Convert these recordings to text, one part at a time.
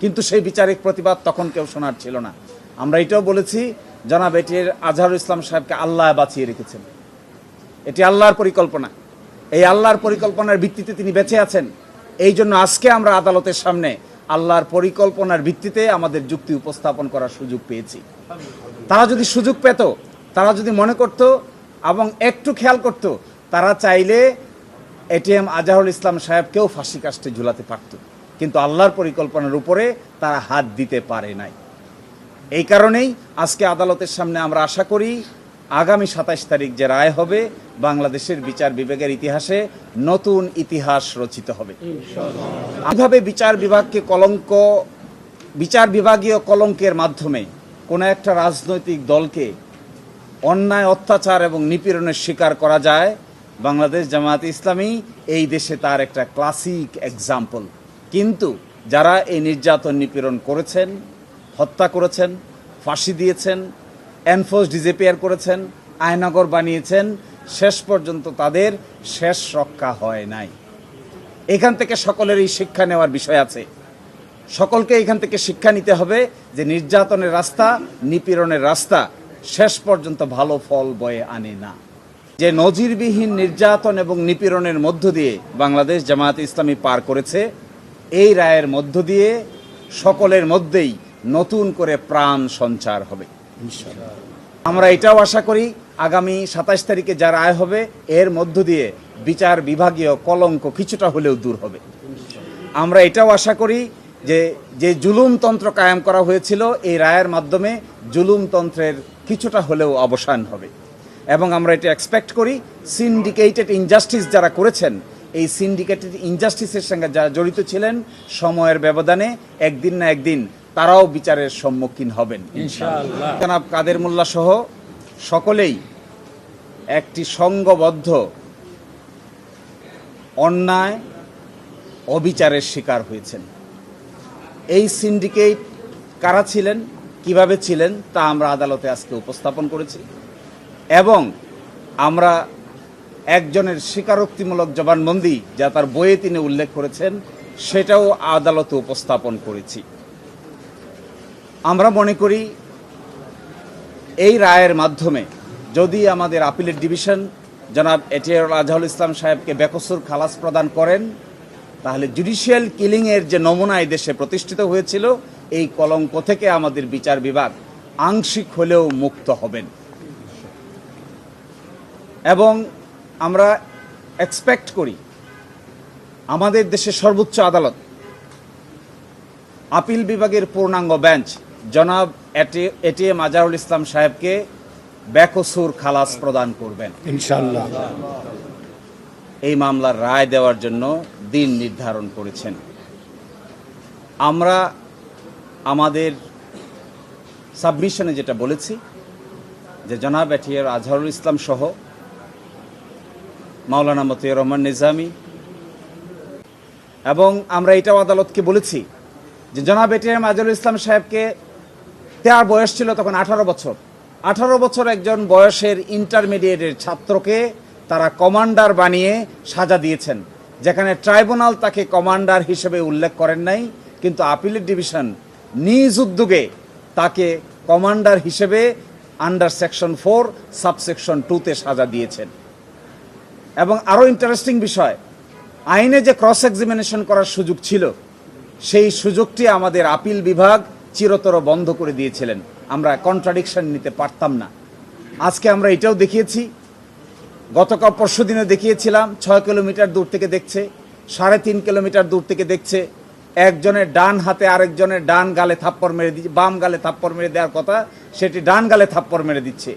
কিন্তু সেই বিচারিক প্রতিবাদ তখন কেউ শোনার ছিল না। আমরা এটাও বলেছি, জনাব এটির আজহারুল ইসলাম সাহেবকে আল্লাহ বাঁচিয়ে রেখেছেন। এটি আল্লাহর পরিকল্পনা। এই আল্লাহর পরিকল্পনার ভিত্তিতে তিনি বেঁচে আছেন। এই জন্য আজকে আমরা আদালতের সামনে আল্লাহর পরিকল্পনার ভিত্তিতে আমাদের যুক্তি উপস্থাপন করার সুযোগ পেয়েছি। তারা যদি সুযোগ পেত, তারা যদি মনে করত এবং একটু খেয়াল করত, তারা চাইলে এটিএম আজহারুল ইসলাম সাহেবকেও ফাঁসি কাস্টে ঝুলাতে পারত। কিন্তু আল্লাহর পরিকল্পনার উপরে তারা হাত দিতে পারে নাই। এই কারণেই আজকে আদালতের সামনে আমরা আশা করি আগামী সাতাশ তারিখ যে রায় হবে, বাংলাদেশের বিচার বিভাগের ইতিহাসে নতুন ইতিহাস রচিত হবে। এইভাবে বিচার বিভাগকে কলঙ্ক, বিচার বিভাগীয় কলঙ্কের মাধ্যমে কোনো একটা রাজনৈতিক দলকে অন্যায়, অত্যাচার এবং নিপীড়নের শিকার করা যায়, বাংলাদেশ জামায়াত ইসলামী এই দেশে তার একটা ক্লাসিক এক্সাম্পল। কিন্তু যারা এই নির্যাতন নিপীড়ন করেছেন, হত্যা করেছেন, ফাঁসি দিয়েছেন এনফোর্স ডিজেপিয়ার করেছেন, আয়নাগর বানিয়েছেন, শেষ পর্যন্ত তাদের শেষ রক্ষা হয় নাই। এখান থেকে সকলেরই শিক্ষা নেওয়ার বিষয় আছে। সকলকে এখান থেকে শিক্ষা নিতে হবে যে নির্যাতনের রাস্তা, নিপীড়নের রাস্তা শেষ পর্যন্ত ভালো ফল বয়ে আনে না। যে নজিরবিহীন নির্যাতন এবং নিপীড়নের মধ্য দিয়ে বাংলাদেশ জামায়াত ইসলামী পার করেছে এই রায়ের মধ্য দিয়ে সকলের মধ্যেই নতুন করে প্রাণ সঞ্চার হবে। আমরা এটাও আশা করি আগামী সাতাশ তারিখে যা রায় হবে, এর মধ্য দিয়ে বিচার বিভাগীয় কলঙ্ক কিছুটা হলেও দূর হবে। আমরা এটাও আশা করি যে যে জুলুমতন্ত্র কায়েম করা হয়েছিল, এই রায়ের মাধ্যমে জুলুমতন্ত্রের কিছুটা হলেও অবসান হবে। এবং আমরা এটা এক্সপেক্ট করি সিন্ডিকেটেড ইনজাস্টিস যারা করেছেন এই সিন্ডিকেটেড ইনজাস্টিসের সঙ্গে যারা জড়িত ছিলেন সময়ের ব্যবধানে একদিন না একদিন তারাও বিচারের সম্মুখীন হবেন জনাব কাদের মোল্লা সহ সকলেই একটি সংঘবদ্ধ অন্যায় অবিচারের শিকার হয়েছেন। এই সিন্ডিকেট কারা ছিলেন কীভাবে ছিলেন তা আমরা আদালতে আজকে উপস্থাপন করেছি। এবং আমরা একজনের স্বীকারোক্তিমূলক জবানবন্দি, যা তার বইয়ে তিনি উল্লেখ করেছেন, সেটাও আদালতে উপস্থাপন করেছি। আমরা মনে করি, এই রায়ের মাধ্যমে যদি আমাদের আপিলের ডিভিশন জনাব এটিআর আজহারুল ইসলাম সাহেবকে বেকসুর খালাস প্রদান করেন, তাহলে জুডিশিয়াল কিলিংয়ের যে নমুনা দেশে প্রতিষ্ঠিত হয়েছিল, এই কলঙ্ক থেকে আমাদের বিচার বিভাগ আংশিক হলেও মুক্ত হবেন। এবং আমরা এক্সপেক্ট করি আমাদের দেশের সর্বোচ্চ আদালত আপিল বিভাগের পূর্ণাঙ্গ বেঞ্চ জনাব এটি- এটিএম আজহারুল ইসলাম সাহেবকে বেকসুর খালাস প্রদান করবেন। ইনশাআল্লাহ। এই মামলার রায় দেওয়ার জন্য দিন নির্ধারণ করেছেন। আমরা আমাদের সাবমিশনে যেটা বলেছি যে জনাব এটিয়ার আজহারুল ইসলাম সহ মাওলানা মতিউর রহমান নিজামি। এবং আমরা এটাও আদালতকে বলেছি যে জনাব এটিএম আজহারুল ইসলাম সাহেবকে তার বয়স ছিল তখন আঠারো বছর। আঠারো বছর একজন বয়সের ইন্টারমিডিয়েটের ছাত্রকে তারা কমান্ডার বানিয়ে সাজা দিয়েছেন, যেখানে ট্রাইব্যুনাল তাকে কমান্ডার হিসেবে উল্লেখ করেন নাই, কিন্তু আপিলের ডিভিশন নিজ উদ্যোগে তাকে কমান্ডার হিসেবে আন্ডার সেকশন ফোর, সাবসেকশন টুতে সাজা দিয়েছেন। এবং আরও ইন্টারেস্টিং বিষয়, আইনে যে ক্রস এক্সামিনেশন করার সুযোগ ছিল, সেই সুযোগটি আমাদের আপিল বিভাগ চিরতর বন্ধ করে দিয়েছিলেন। আমরা কন্ট্রাডিকশন নিতে পারতাম না। আজকে আমরা এটাও দেখিয়েছি। গতকাল পরশু দিনে দেখিয়েছিলাম, ছয় কিলোমিটার দূর থেকে দেখছে, সাড়ে তিন কিলোমিটার দূর থেকে দেখছে, একজনের ডান হাতে আরেকজনের ডান গালে থাপ্পড় মেরে দিচ্ছে, বাম গালে থাপ্পড় মেরে দেওয়ার কথা, সেটি ডান গালে থাপ্পড় মেরে দিচ্ছে।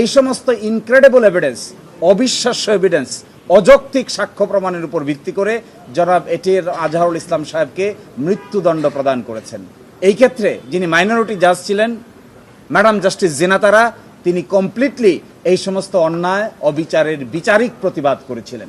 এই সমস্ত ইনক্রেডিবল এভিডেন্স অবিশ্বাস্য এভিডেন্স অযৌক্তিক সাক্ষ্য প্রমাণের উপর ভিত্তি করে জনাব এটির আজহারুল ইসলাম সাহেবকে মৃত্যুদণ্ড প্রদান করেছেন। এই ক্ষেত্রে যিনি মাইনরিটি জাজ ছিলেন ম্যাডাম জাস্টিস জেনাতারা তিনি কমপ্লিটলি এই সমস্ত অন্যায়, অবিচারের বিচারিক প্রতিবাদ করেছিলেন।